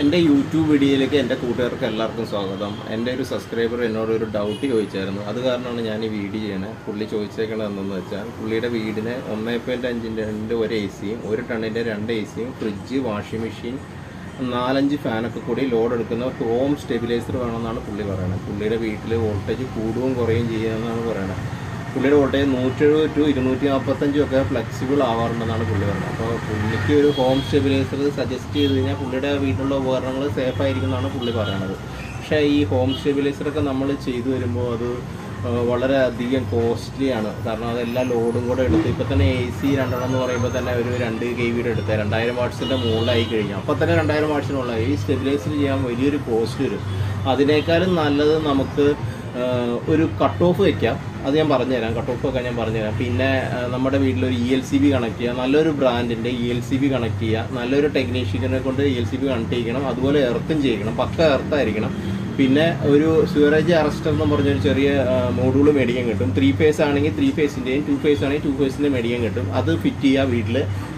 എന്റെ യൂട്യൂബ് വീഡിയോയിലേക്ക് എന്റെ കൂട്ടുകാർക്ക് എല്ലാവർക്കും സ്വാഗതം. എന്റെ ഒരു സബ്സ്ക്രൈബർ എന്നോട് ഒരു ഡൗട്ട് ചോദിച്ചായിരുന്നു. അത് കാരണമാണ് ഞാൻ ഈ വീഡിയോ ചെയ്യണത് പുള്ളി ചോദിച്ചേക്കണത് എന്തെന്ന് വെച്ചാൽ പുള്ളിയുടെ വീടിന് ഒന്നേ പോയിന്റ് അഞ്ചിന്റെ രണ്ട് ഒരു എ സിയും ഒരു ടണ്ണിന്റെ രണ്ട് എ സിയും ഫ്രിഡ്ജ് വാഷിംഗ് മെഷീൻ നാലഞ്ച് ഫാനൊക്കെ കൂടി ലോഡ് എടുക്കുന്ന ഹോം സ്റ്റെബിലൈസർ വേണമെന്നാണ് പുള്ളി പറയുന്നത്. പുള്ളിയുടെ വീട്ടിൽ വോൾട്ടേജ് കൂടുകയും കുറയുകയും ചെയ്യുമെന്നാണ് പറയുന്നത്. പുള്ളിയുടെ വോൾട്ടേജ് നൂറ്റെഴുപത് ടു ഇരുന്നൂറ്റി നാൽപ്പത്തഞ്ചും ഒക്കെ ഫ്ലെക്സിബിൾ ആവാറുണ്ടെന്നാണ് പുള്ളി പറഞ്ഞത്. അപ്പോൾ പുള്ളിക്ക് ഒരു ഹോം സ്റ്റെബിലൈസർ സജസ്റ്റ് ചെയ്ത് കഴിഞ്ഞാൽ പുള്ളിയുടെ വീട്ടിലുള്ള ഉപകരണങ്ങൾ സേഫ് ആയിരിക്കും എന്നാണ് പുള്ളി പറയുന്നത്. പക്ഷേ ഈ ഹോം സ്റ്റെബിലൈസറൊക്കെ നമ്മൾ ചെയ്തു വരുമ്പോൾ അത് വളരെ അധികം കോസ്റ്റ്ലി ആണ്. കാരണം അതെല്ലാ ലോഡും കൂടെ എടുത്ത് ഇപ്പോൾ തന്നെ എ സി രണ്ടെണ്ണം എന്ന് പറയുമ്പോൾ തന്നെ ഒരു രണ്ട് കെ വിയുടെ എടുത്ത് രണ്ടായിരം വാട്ട്സിന്റെ മുകളിലായി കഴിഞ്ഞു. അപ്പോൾ തന്നെ രണ്ടായിരം വാട്ട്സിനുള്ള ഈ സ്റ്റെബിലൈസർ ചെയ്യാൻ വലിയൊരു കോസ്റ്റ് വരും. അതിനേക്കാളും നല്ലത് നമുക്ക് ഒരു കട്ട് ഓഫ് വയ്ക്കാം അത് ഞാൻ പറഞ്ഞുതരാം. കട്ട് ഓഫ് ഒക്കെ ഞാൻ പറഞ്ഞുതരാം. പിന്നെ നമ്മുടെ വീട്ടിലൊരു E L C B connect ചെയ്യുക നല്ലൊരു ബ്രാൻഡിന്റെ E L C B connect ചെയ്യുക നല്ലൊരു ടെക്നീഷ്യനെ കൊണ്ട് E L C B connect ചെയ്യണം അതുപോലെ എർത്തും ചെയ്യിക്കണം. പക്ക എർത്തായിരിക്കണം പിന്നെ ഒരു സ്യൂറേജ് അറസ്റ്റർ എന്ന് പറഞ്ഞൊരു ചെറിയ മോഡൂൾ മേടിക്കാൻ കിട്ടും. ത്രീ ഫേസ് ആണെങ്കിൽ ത്രീ ഫേസിന്റെയും ടു ഫേസ് ആണെങ്കിൽ ടു ഫേസിന്റെ മേടിക്കാൻ കിട്ടും. അത് ഫിറ്റ് ചെയ്യുക വീട്ടിൽ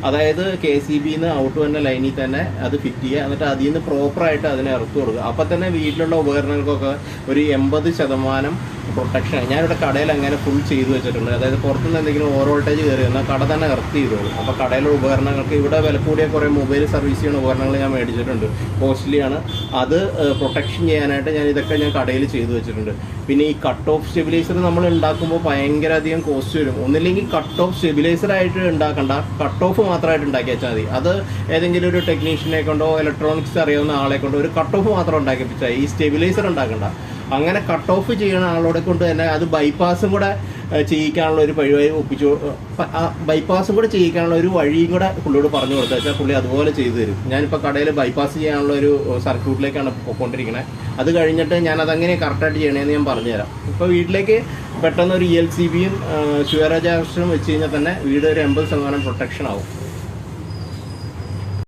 അതായത് കെ സി ബിന്ന് ഔട്ട് വന്ന ലൈനിൽ തന്നെ അത് ഫിറ്റ് ചെയ്യുക. എന്നിട്ട് അതിൽ നിന്ന് പ്രോപ്പറായിട്ട് അതിനെ ഇറക്കി കൊടുക്കുക. അപ്പം തന്നെ വീട്ടിലുള്ള ഉപകരണങ്ങൾക്കൊക്കെ ഒരു എൺപത് ശതമാനം പ്രൊട്ടക്ഷൻ ഞാനിവിടെ കടയിൽ അങ്ങനെ ഫുൾ ചെയ്തു വെച്ചിട്ടുണ്ട്. അതായത് പുറത്തുനിന്ന് എന്തെങ്കിലും ഓവർ വോൾട്ടേജ് കയറി എന്നാൽ കട തന്നെ ഇറക്കി ചെയ്തോളൂ അപ്പോൾ കടയിലുള്ള ഉപകരണങ്ങൾക്ക് ഇവിടെ വില കൂടിയ കുറേ മൊബൈൽ സർവീസ് ചെയ്യുന്ന ഉപകരണങ്ങൾ ഞാൻ മേടിച്ചിട്ടുണ്ട്. കോസ്റ്റ്ലിയാണ് അത് പ്രൊട്ടക്ഷൻ ചെയ്യാനായിട്ട് ഞാൻ ഇതൊക്കെ ഞാൻ കടയിൽ ചെയ്തു വെച്ചിട്ടുണ്ട്. പിന്നെ ഈ കട്ട് ഓഫ് സ്റ്റെബിലൈസർ നമ്മൾ ഉണ്ടാക്കുമ്പോൾ ഭയങ്കര അധികം കോസ്റ്റ് വരും. ഒന്നില്ലെങ്കിൽ കട്ട് ഓഫ് സ്റ്റെബിലൈസർ ആയിട്ട് ഉണ്ടാക്കണ്ട. കട്ട് ഓഫ് മാത്രമായിട്ട് ഉണ്ടാക്കി വെച്ചാൽ മതി. അത് ഏതെങ്കിലും ഒരു ടെക്നീഷ്യനെ കൊണ്ടോ ഇലക്ട്രോണിക്സ് അറിയാവുന്ന ആളെ കൊണ്ടോ ഒരു കട്ട് ഓഫ് മാത്രം ഉണ്ടാക്കിപ്പിച്ചാൽ ഈ സ്റ്റെബിലൈസർ ഉണ്ടാക്കണ്ട. അങ്ങനെ കട്ട് ഓഫ് ചെയ്യുന്ന ആളോടെ കൊണ്ട് തന്നെ അത് ബൈപ്പാസും കൂടെ ചെയ്യിക്കാനുള്ള ഒരു വഴി ഒപ്പിച്ചു ബൈപ്പാസും കൂടെ ചെയ്യിക്കാനുള്ള ഒരു വഴിയും കൂടെ പുള്ളിയോട് പറഞ്ഞു കൊടുത്തു വെച്ചാൽ പുള്ളി അതുപോലെ ചെയ്തു തരും. ഞാനിപ്പോൾ കടയിൽ ബൈപ്പാസ് ചെയ്യാനുള്ള ഒരു സർക്യൂട്ടിലേക്കാണ് പോയിക്കൊണ്ടിരിക്കുന്നത് അത് കഴിഞ്ഞിട്ട് ഞാൻ അതങ്ങനെ കറക്റ്റായിട്ട് ചെയ്യണമെന്ന് ഞാൻ പറഞ്ഞുതരാം. ഇപ്പോൾ വീട്ടിലേക്ക് പെട്ടെന്ന് ഒരു ഇ എൽ സി ബിയും ഷുവറേജ് വെച്ച് കഴിഞ്ഞാൽ തന്നെ വീട് ഒരു എൺപത് ശതമാനം പ്രൊട്ടക്ഷൻ ആവും.